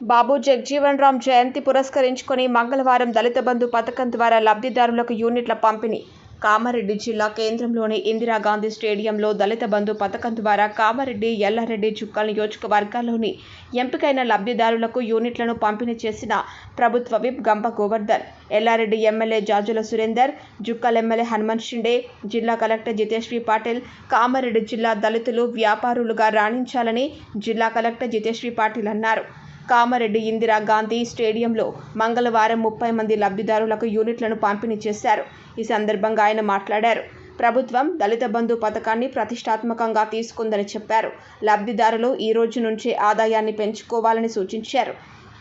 బాబు జగ్జీవన్ రామ్ జయంతి పురస్కరించుకొని మంగళవారం దళిత బంధు పథకం ద్వారా లబ్ధిదారులకు యూనిట్ల పంపిణీ. కామారెడ్డి జిల్లా కేంద్రంలోని ఇందిరాగాంధీ స్టేడియంలో దళిత బంధు పథకం ద్వారా కామారెడ్డి ఎల్లారెడ్డి చుక్కల నియోజకవర్గాల్లోని ఎంపికైన లబ్ధిదారులకు యూనిట్లను పంపిణీ చేసిన ప్రభుత్వ whip Gampa Govardhan Yellareddy MLA Jajula Surender Jukkal MLA Hanumant Shinde జిల్లా కలెక్టర్ జితేశ్వరి పాటిల్ కామారెడ్డి జిల్లా దళితులు వ్యాపారులుగా రాణించాలని జిల్లా కలెక్టర్ జితేశ్వరి పాటిల్ అన్నారు. కామారెడ్డి ఇందిరా గాంధీ స్టేడియంలో మంగళవారం ముప్పై మంది లబ్ధిదారులకు యూనిట్లను పంపిణీ చేశారు. ఈ సందర్భంగా ఆయన మాట్లాడారు. ప్రభుత్వం దళిత బంధు పథకాన్ని ప్రతిష్టాత్మకంగా తీసుకుందని చెప్పారు. లబ్ధిదారులు ఈ రోజు నుంచే ఆదాయాన్ని పెంచుకోవాలని సూచించారు.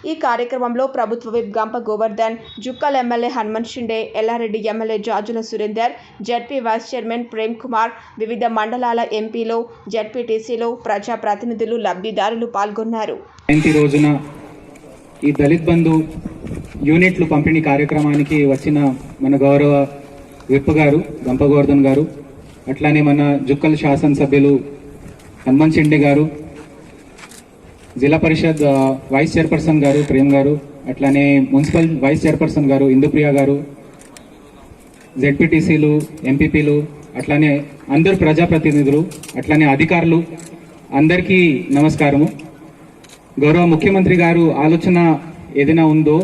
ఈ కార్యక్రమంలో ప్రభుత్వ whip Gampa Govardhan Jukkal MLA Hanumant Shinde Yellareddy MLA Jajula Surender ZP vice chairman Prem Kumar వివిధ మండలాల ఎంపీలు జడ్పీటీసీలు ప్రజాప్రతినిధులు లబ్ధిదారులు పాల్గొన్నారు. రోజున ఈ దళిత్ బంధు యూనిట్లు పంపిణీ కార్యక్రమానికి వచ్చిన మన గౌరవ విప్ గారు గంపగోవర్ధన్ గారు అట్లానే మన జుక్కల్ శాసనసభ్యులు హనుమంత్ షిండే గారు జిల్లా పరిషత్ వైస్ చైర్పర్సన్ గారు ప్రేమ్ గారు అట్లానే మున్సిపల్ వైస్ చైర్పర్సన్ గారు ఇందుప్రియ గారు జెడ్పీటీసీలు ఎంపీపీలు అట్లానే అందరు ప్రజాప్రతినిధులు అట్లానే అధికారులు అందరికీ నమస్కారము. గౌరవ ముఖ్యమంత్రి గారు ఆలోచన ఏదైనా ఉందో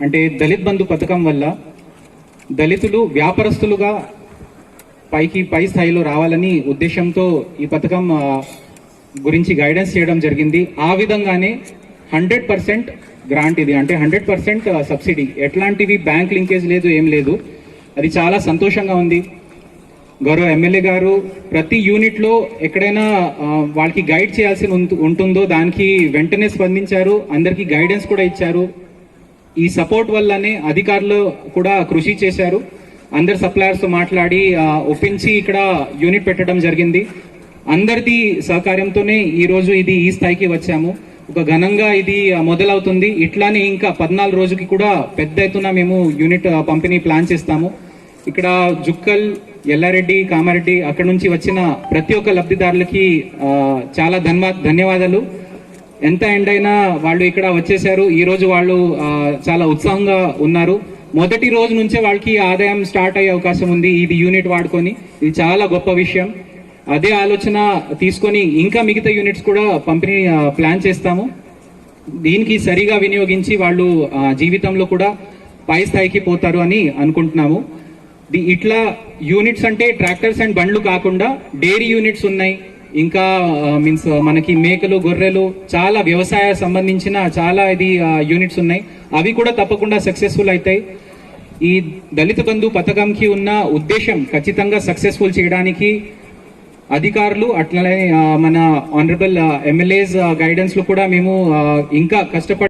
అంటే దళిత్ బంధు పథకం వల్ల దళితులు వ్యాపారస్తులుగా పైకి పై స్థాయిలో రావాలని ఉద్దేశంతో ఈ పథకం గురించి గైడెన్స్ చేయడం జరిగింది. ఆ విధంగానే హండ్రెడ్ పర్సెంట్ గ్రాంట్ ఇది. అంటే హండ్రెడ్ పర్సెంట్ సబ్సిడీ ఎట్లాంటివి బ్యాంక్ లింకేజ్ లేదు ఏం లేదు. అది చాలా సంతోషంగా ఉంది. గౌరవ ఎమ్మెల్యే గారు ప్రతి యూనిట్లో ఎక్కడైనా uh, వాళ్ళకి గైడ్ చేయాల్సి ఉంటుందో దానికి వెంటనే స్పందించారు. అందరికీ గైడెన్స్ కూడా ఇచ్చారు. ఈ సపోర్ట్ వల్లనే అధికారులు కూడా కృషి చేశారు. అందరు సప్లయర్స్తో మాట్లాడి uh, ఒప్పించి ఇక్కడ యూనిట్ పెట్టడం జరిగింది. అందరిది సహకార్యంతోనే ఈరోజు ఇది ఈ స్థాయికి వచ్చాము. ఒక ఘనంగా ఇది మొదలవుతుంది. ఇట్లానే ఇంకా పద్నాలుగు రోజుకి కూడా పెద్ద ఎత్తున మేము యూనిట్ పంపిణీ ప్లాన్ చేస్తాము. ఇక్కడ జుక్కల్ ఎల్లారెడ్డి కామారెడ్డి అక్కడ నుంచి వచ్చిన ప్రతి ఒక్క లబ్ధిదారులకి చాలా ధన్వా ధన్యవాదాలు. ఎంత ఎండ్ అయినా వాళ్ళు ఇక్కడ వచ్చేసారు ఈ రోజు వాళ్ళు చాలా ఉత్సాహంగా ఉన్నారు. మొదటి రోజు నుంచే వాళ్ళకి ఆదాయం స్టార్ట్ అయ్యే అవకాశం ఉంది. ఇది యూనిట్ వాడుకొని. ఇది చాలా గొప్ప విషయం. అదే ఆలోచన తీసుకొని ఇంకా మిగతా యూనిట్స్ కూడా పంపిణీ ప్లాన్ చేస్తాము. దీనికి సరిగా వినియోగించి వాళ్ళు జీవితంలో కూడా పై స్థాయికి పోతారు అని అనుకుంటున్నాము. ది- ఇట్లా యూనిట్స్ అంటే ట్రాక్టర్స్ అండ్ బండ్లు కాకుండా డైరీ యూనిట్స్ ఉన్నాయి. ఇంకా మీన్స్ మనకి మేకలు గొర్రెలు చాలా వ్యవసాయ సంబంధించిన చాలా ఇది యూనిట్స్ ఉన్నాయి. అవి కూడా తప్పకుండా సక్సెస్ఫుల్ అవుతాయి. ఈ దళిత బంధు పథకంకి ఉన్న ఉద్దేశం ఖచ్చితంగా సక్సెస్ఫుల్ చేయడానికి అధికారులు అట్లనే మన ఆనరబుల్ ఎమ్మెల్యేస్ గైడెన్స్లో కూడా మేము ఇంకా కష్టపడి